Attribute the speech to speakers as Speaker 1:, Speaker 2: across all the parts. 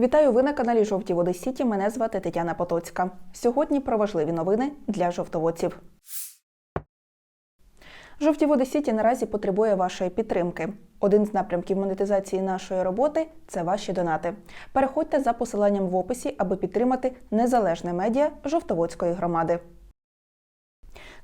Speaker 1: Вітаю ви на каналі Жовті Води Сіті. Мене звати Тетяна Потоцька. Сьогодні про важливі новини для жовтоводців. Жовті води Сіті наразі потребує вашої підтримки. Один з напрямків монетизації нашої роботи це ваші донати. Переходьте за посиланням в описі, аби підтримати незалежне медіа Жовтоводської громади.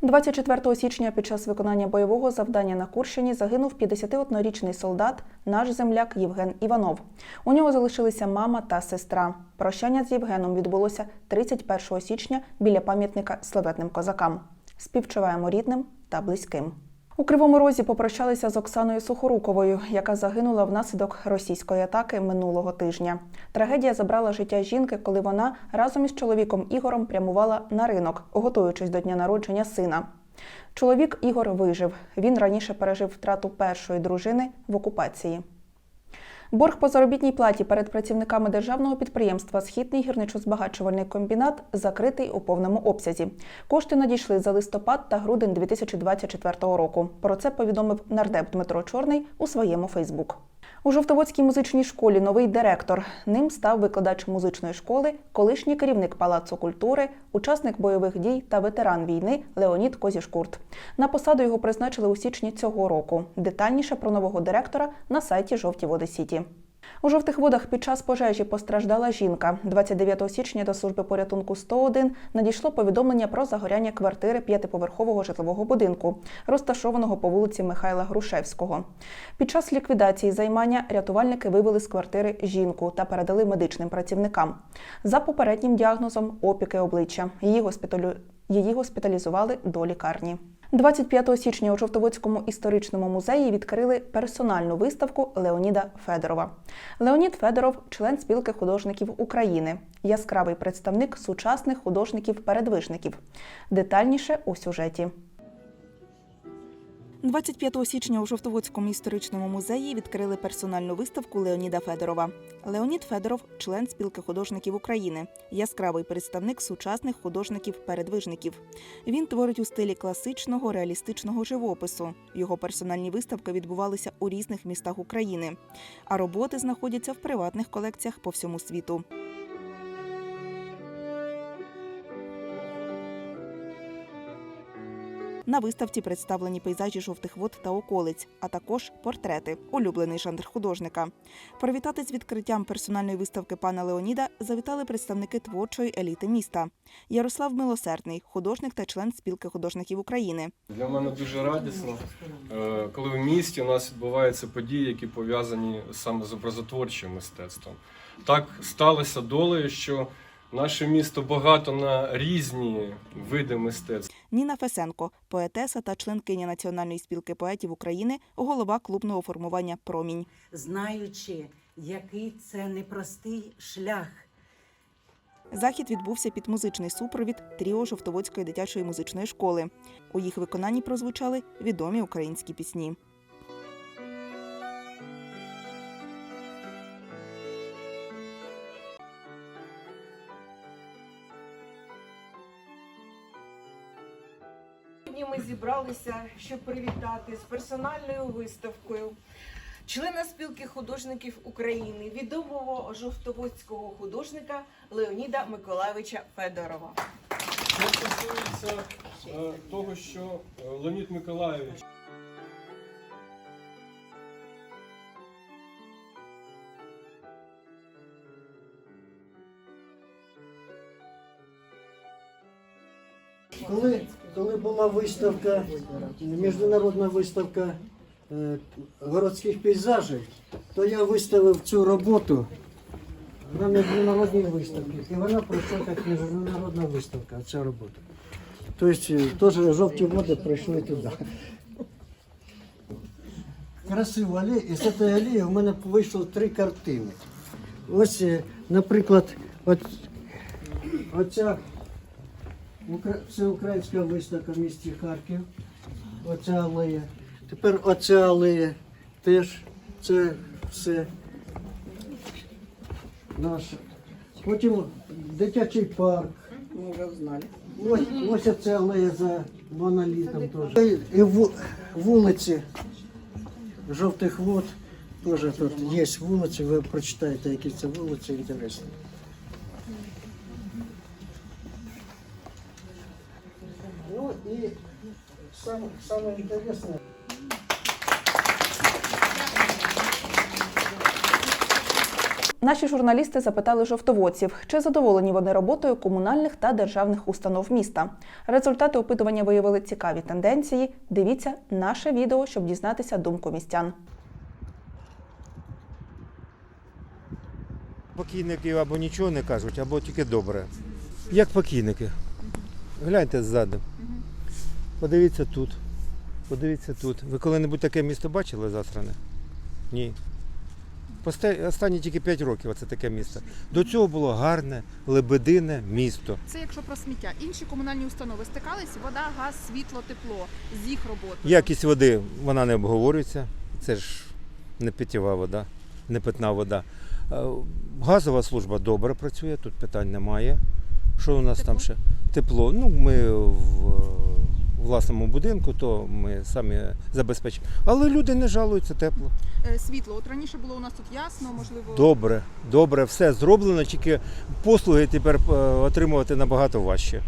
Speaker 1: 24 січня під час виконання бойового завдання на Курщині загинув 51-річний солдат, наш земляк Євген Іванов. У нього залишилися мама та сестра. Прощання з Євгеном відбулося 31 січня біля пам'ятника славетним козакам. Співчуваємо рідним та близьким. У Кривому Розі попрощалися з Оксаною Сухоруковою, яка загинула внаслідок російської атаки минулого тижня. Трагедія забрала життя жінки, коли вона разом із чоловіком Ігорем прямувала на ринок, готуючись до дня народження сина. Чоловік Ігор вижив. Він раніше пережив втрату першої дружини в окупації. Борг по заробітній платі перед працівниками державного підприємства Східний гірничо-збагачувальний комбінат закритий у повному обсязі. Кошти надійшли за листопад та грудень 2024 року. Про це повідомив нардеп Дмитро Чорний у своєму Фейсбук. У Жовтоводській музичній школі новий директор. Ним став викладач музичної школи, колишній керівник палацу культури, учасник бойових дій та ветеран війни Леонід Козішкурт. На посаду його призначили у січні цього року. Детальніше про нового директора на сайті Жовті Води Сіті. У жовтих водах під час пожежі постраждала жінка. 29 січня до служби порятунку 101 надійшло повідомлення про загоряння квартири п'ятиповерхового житлового будинку, розташованого по вулиці Михайла Грушевського. Під час ліквідації займання рятувальники вивели з квартири жінку та передали медичним працівникам. За попереднім діагнозом опіки обличчя. Її госпіталю... Її госпіталізували до лікарні. 25 січня у Жовтоводському історичному музеї відкрили персональну виставку Леоніда Федорова. Леонід Федоров член спілки художників України, яскравий представник сучасних художників-передвижників. Детальніше у сюжеті. 25 січня у Жовтоводському історичному музеї відкрили персональну виставку Леоніда Федорова. Леонід Федоров член спілки художників України, яскравий представник сучасних художників-передвижників. Він творить у стилі класичного реалістичного живопису. Його персональні виставки відбувалися у різних містах України, а роботи знаходяться в приватних колекціях по всьому світу. На виставці представлені пейзажі жовтих вод та околиць, а також портрети, улюблений жанр художника. Привітати з відкриттям персональної виставки пана Леоніда завітали представники творчої еліти міста. Ярослав Милосердний, художник та член спілки художників України.
Speaker 2: Для мене дуже радісно, е, коли в місті у нас відбуваються події, які пов'язані саме з образотворчим мистецтвом. Так сталося долею, що наше місто багато на різні види мистецтв.
Speaker 1: Ніна Фесенко, поетеса та членкиня Національної спілки поетів України, голова клубного формування Промінь.
Speaker 3: знаючи, який це непростий шлях.
Speaker 1: Захід відбувся під музичний супровід тріо Жовтоводської дитячої музичної школи. У їх виконанні прозвучали відомі українські пісні.
Speaker 4: Зібралися, щоб привітати з персональною виставкою члена спілки художників України, відомого жовтоводського художника Леоніда Миколайовича Федорова.
Speaker 2: Що стосується е, того, що е, Леонід Миколайович
Speaker 5: Коли, коли була виставка, міжнародна виставка е, городських пейзажів, то я виставив цю роботу на міжнародній виставці. І вона пройшла як міжнародна виставка, ця робота. Тобто е, теж жовті води прийшли туди. Красива алея, і з цієї алеї в мене вийшло три картини. Ось, е, наприклад, от, оця Всеукраїнська виставка в місті Харків. Оця алея. Тепер оця алея теж це все наше. Потім дитячий парк.
Speaker 4: Ми вже знали.
Speaker 5: Ось, ось оця алея за монолітом теж. І вулиці жовтих вод. теж тут є вулиці, ви прочитаєте, які це вулиці інтересні. Ну і саме, саме інтересне.
Speaker 1: Наші журналісти запитали жовтоводців, чи задоволені вони роботою комунальних та державних установ міста. Результати опитування виявили цікаві тенденції. Дивіться наше відео, щоб дізнатися думку містян.
Speaker 6: Покійники або нічого не кажуть, або тільки добре. Як покійники. Гляньте ззаду. Подивіться тут. Подивіться тут. Ви коли-небудь таке місто бачили засране? Ні. Останні тільки 5 років оце таке місто. До цього було гарне, лебедине місто.
Speaker 7: Це якщо про сміття. Інші комунальні установи стикались, вода, газ, світло, тепло з їх роботою.
Speaker 6: Якість води вона не обговорюється. Це ж не питєва вода, не питна вода. Е, Газова служба добре працює, тут питань немає. Що у нас там ще? Тепло. Ну, ми в власному будинку, то ми самі забезпечимо. Але люди не жалуються тепло.
Speaker 7: Е, Світло. От раніше було у нас тут ясно, можливо.
Speaker 6: Добре, добре, все зроблено, тільки послуги тепер е, отримувати набагато важче.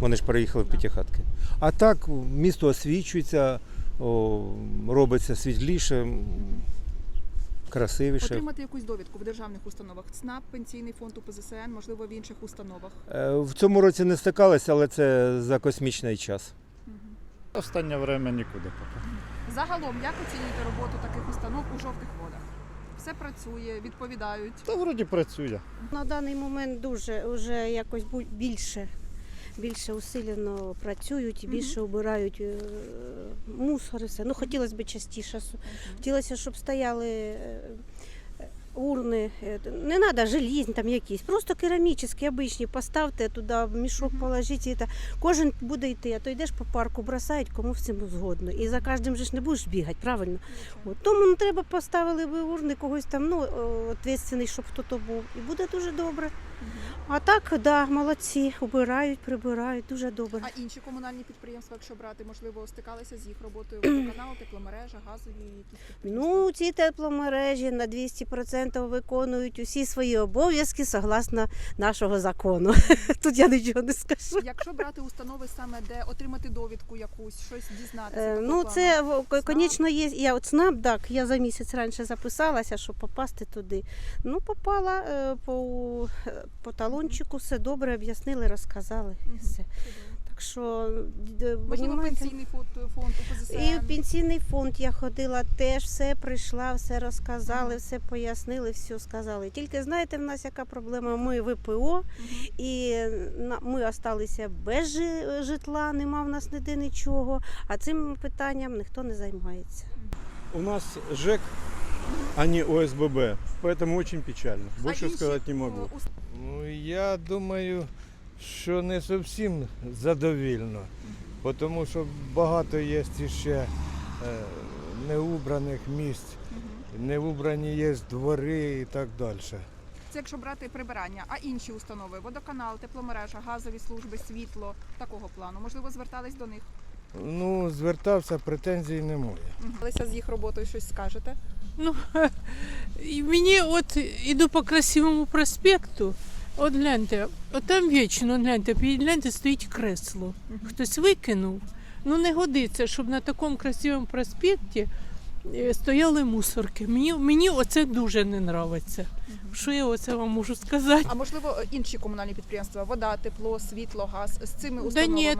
Speaker 6: Вони ж переїхали в п'ятихатки. А так місто освічується, робиться світліше, красивіше.
Speaker 7: Отримати якусь довідку в державних установах. ЦНАП, пенсійний фонд УПЗСН, можливо, в інших установах.
Speaker 6: Е, В цьому році не стикалися, але це за космічний час.
Speaker 8: Останнє время нікуди поки.
Speaker 7: Загалом, як оцінюєте роботу таких установ у жовтих водах? Все працює, відповідають.
Speaker 8: Та вроді працює.
Speaker 9: На даний момент дуже вже якось більше, більше усилено працюють, більше обирають е, мусор і все. Ну хотілося б частіше. Хотілося, щоб стояли е, урни. Не треба желізні там якісь, просто керамічні, обичні. Поставте туди в мішок, положіть. І та. Кожен буде йти, а то йдеш по парку, бросають, кому в цьому згодно. І за кожним же ж не будеш бігати, правильно? От, тому ну, треба поставили би урни когось там, ну, відповідальний, щоб хто то був. І буде дуже добре. А так, да, молодці, убирають, прибирають, дуже добре.
Speaker 7: А інші комунальні підприємства, якщо брати, можливо, стикалися з їх роботою водоканал, тепломережа, газові якісь підприємства?
Speaker 9: Ну, ці тепломережі на 200% виконують усі свої обов'язки согласно нашого закону. Тут я нічого не скажу.
Speaker 7: Якщо брати установи саме, де отримати довідку якусь, щось дізнатися.
Speaker 9: Е, Ну, це звісно, є. Я от СНАП, так, я за місяць раніше записалася, щоб попасти туди. Ну, попала е, по, е, по талончику, все добре, об'яснили, розказали. І все. Так що,
Speaker 7: Можливо,
Speaker 9: понімаєте?
Speaker 7: пенсійний фонд, фонд УПЗСН.
Speaker 9: І в пенсійний фонд я ходила теж, все прийшла, все розказали, все пояснили, все сказали. Тільки знаєте, в нас яка проблема? Ми ВПО, і на- ми залишилися без жи- житла, нема в нас ніде нічого. А цим питанням ніхто не займається.
Speaker 10: У нас ЖЭК, а не ОСББ, поэтому очень печально.
Speaker 7: А
Speaker 10: Больше
Speaker 7: інші,
Speaker 10: сказать не
Speaker 7: о,
Speaker 10: могу.
Speaker 7: ус-
Speaker 11: Ну, я думаю, що не зовсім задовільно, тому що багато є ще е, неубраних місць, неубрані є двори і так далі.
Speaker 7: Це якщо брати прибирання, а інші установи, водоканал, тепломережа, газові служби, світло, такого плану. Можливо, звертались до них.
Speaker 11: Ну, звертався, претензій немає.
Speaker 7: Алися з їх роботою щось скажете?
Speaker 12: Ну, і мені от іду по красивому проспекту. От гляньте, от там вічно, гляньте, гляньте, стоїть кресло. Хтось викинув. Ну не годиться, щоб на такому красивому проспекті стояли мусорки. Мені, мені оце дуже не подобається. Що я оце вам можу сказати?
Speaker 7: А можливо, інші комунальні підприємства, вода, тепло, світло, газ з цими
Speaker 12: Да
Speaker 7: установами?
Speaker 12: ні,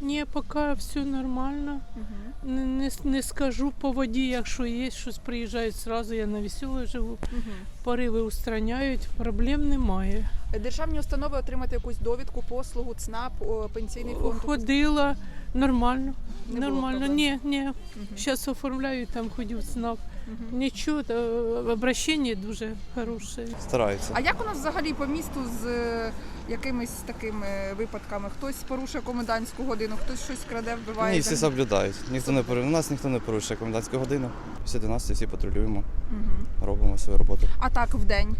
Speaker 12: ні, поки все нормально.
Speaker 7: Мгм.
Speaker 12: Не, не, не скажу по воді, якщо є щось приїжджають зразу, я на весело живу.
Speaker 7: угу.
Speaker 12: Пориви устраняють, проблем немає.
Speaker 7: Державні установи отримати якусь довідку, послугу, ЦНАП, пенсійний фонд.
Speaker 12: Ходила нормально.
Speaker 7: Не
Speaker 12: нормально. Ні, ні. Зараз оформляю, там ходив ЦНАП. Нічого, та, обращення дуже хороше.
Speaker 13: Стараються.
Speaker 7: А як у нас взагалі по місту з е, якимись такими випадками? Хтось порушує комендантську годину, хтось щось краде, вбиває.
Speaker 13: Ні, всі соблюдають. Ніхто не пору... У нас ніхто не порушує комендантську годину. Після 11 всі патрулюємо,
Speaker 7: Мгм.
Speaker 13: робимо свою роботу.
Speaker 7: А так в день?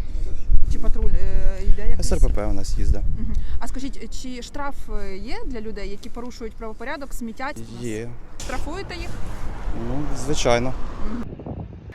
Speaker 7: Чи патруль е, йде якийсь?
Speaker 13: СРПП у нас їздить.
Speaker 7: Мгм. А скажіть, чи штраф е, є для людей, які порушують правопорядок, смітять?
Speaker 13: Є.
Speaker 7: Штрафуєте їх?
Speaker 13: Ну, звичайно.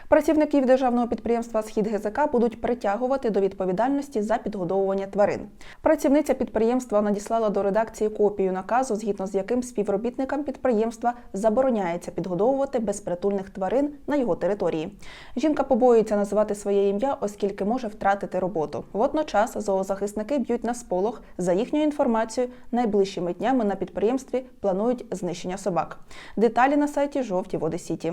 Speaker 1: Працівників державного підприємства Схід ГЗК будуть притягувати до відповідальності за підгодовування тварин. Працівниця підприємства надіслала до редакції копію наказу, згідно з яким співробітникам підприємства забороняється підгодовувати безпритульних тварин на його території. Жінка побоюється називати своє ім'я, оскільки може втратити роботу. Водночас зоозахисники б'ють на сполох. За їхньою інформацією, найближчими днями на підприємстві планують знищення собак. Деталі на сайті Жовті Води Сіті.